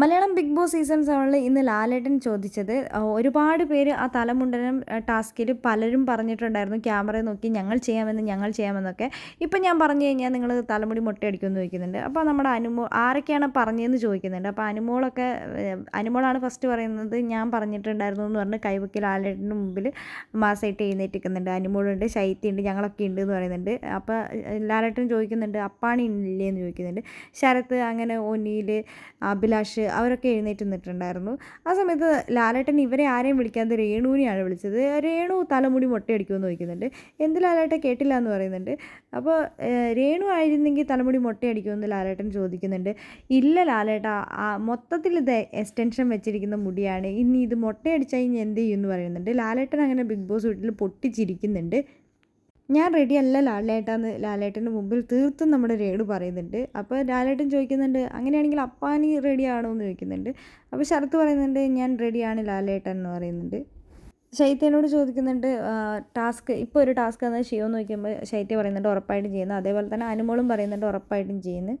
Malayalam big boss season സെവനിൽ ഇന്ന് ലാലേട്ടൻ ചോദിച്ചത് ഒരുപാട് പേര് ആ തലമുണ്ടനം ടാസ്കിൽ പലരും പറഞ്ഞിട്ടുണ്ടായിരുന്നു ക്യാമറയെ നോക്കി ഞങ്ങൾ ചെയ്യാമെന്ന് ഞങ്ങൾ ചെയ്യാമെന്നൊക്കെ. ഇപ്പം ഞാൻ പറഞ്ഞു കഴിഞ്ഞാൽ നിങ്ങൾ തലമുടി മുട്ടയടിക്കുമെന്ന് ചോദിക്കുന്നുണ്ട്. അപ്പോൾ നമ്മുടെ അനുമോ ആരൊക്കെയാണ് പറഞ്ഞതെന്ന് ചോദിക്കുന്നുണ്ട്. അപ്പോൾ അനുമോളൊക്കെ അനുമോളാണ് ഫസ്റ്റ് പറയുന്നത് ഞാൻ പറഞ്ഞിട്ടുണ്ടായിരുന്നു എന്ന് പറഞ്ഞ് കൈവക്കി ലാലേട്ടന്റെ മുമ്പിൽ മാസമായിട്ട് എഴുന്നേറ്റിക്കുന്നുണ്ട് അനുമോളുണ്ട് ശൈത്യമുണ്ട് ഞങ്ങളൊക്കെ ഉണ്ട് എന്ന് പറയുന്നുണ്ട്. അപ്പോൾ ലാലേട്ടൻ ചോദിക്കുന്നുണ്ട് അപ്പാണി ഇല്ലേ എന്ന് ചോദിക്കുന്നുണ്ട്. ശരത്ത് അങ്ങനെ ഒനിയിൽ അഭിലാഷ് അവരൊക്കെ എഴുന്നേറ്റ് നിന്നിട്ടുണ്ടായിരുന്നു. ആ സമയത്ത് ലാലേട്ടൻ ഇവരെ ആരെയും വിളിക്കാതെ രേണുവിനെയാണ് വിളിച്ചത്. രേണു തലമുടി മുട്ടയടിക്കുമെന്ന് ചോദിക്കുന്നുണ്ട്. എന്ത് ലാലേട്ടൻ കേട്ടില്ല എന്ന് പറയുന്നുണ്ട്. അപ്പോൾ രേണു ആയിരുന്നെങ്കിൽ തലമുടി മുട്ടയടിക്കുമെന്ന് ലാലേട്ടൻ ചോദിക്കുന്നുണ്ട്. ഇല്ല ലാലേട്ട ആ മൊത്തത്തിൽ ഇത് എക്സ്റ്റൻഷൻ വെച്ചിരിക്കുന്ന മുടിയാണ്. ഇനി ഇത് മുട്ടയടിച്ചാൽ ഇനി എന്ത് ചെയ്യും എന്ന് പറയുന്നുണ്ട്. ലാലേട്ടൻ അങ്ങനെ ബിഗ് ബോസ് വീട്ടിൽ പൊട്ടിച്ചിരിക്കുന്നുണ്ട്. ഞാൻ റെഡി അല്ല ലാലേട്ടാന്ന് ലാലേട്ടന്റെ മുമ്പിൽ തീർത്തും നമ്മുടെ രേണു പറയുന്നുണ്ട്. അപ്പോൾ ലാലേട്ടൻ ചോദിക്കുന്നുണ്ട് അങ്ങനെയാണെങ്കിൽ അപ്പാനി റെഡി ആണോ എന്ന് ചോദിക്കുന്നുണ്ട്. അപ്പോൾ ശരത്ത് പറയുന്നുണ്ട് ഞാൻ റെഡിയാണ് ലാലേട്ടൻ എന്ന് പറയുന്നുണ്ട്. ശൈത്യനോട് ചോദിക്കുന്നുണ്ട് ടാസ്ക് ഇപ്പോൾ ഒരു ടാസ്ക് എന്നാൽ ചെയ്യുമെന്ന് ചോദിക്കുമ്പോൾ ശൈത്യ പറയുന്നുണ്ട് ഉറപ്പായിട്ടും ചെയ്യുന്നു. അതേപോലെ തന്നെ അനുമോളും പറയുന്നുണ്ട് ഉറപ്പായിട്ടും ചെയ്യുന്നു.